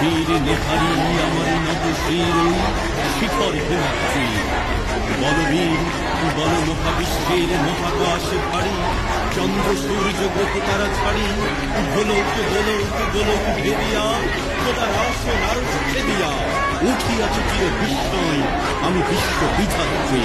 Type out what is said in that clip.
শির নেহারি আমার নব শির, শিখর হিমাদ্রি বলবীর বল মহাবিশ্বের মহাকাশ ভারী, চন্দ্র, সূর্য, গ্রহ তারা ছাড়ি। গোলক গোলক গোলক ভেদিয়া, খোদা রাস নারদ ছেদিয়া। উঠিয়া চির বিস্ময় আমি বিশ্ব বিধাত্রী।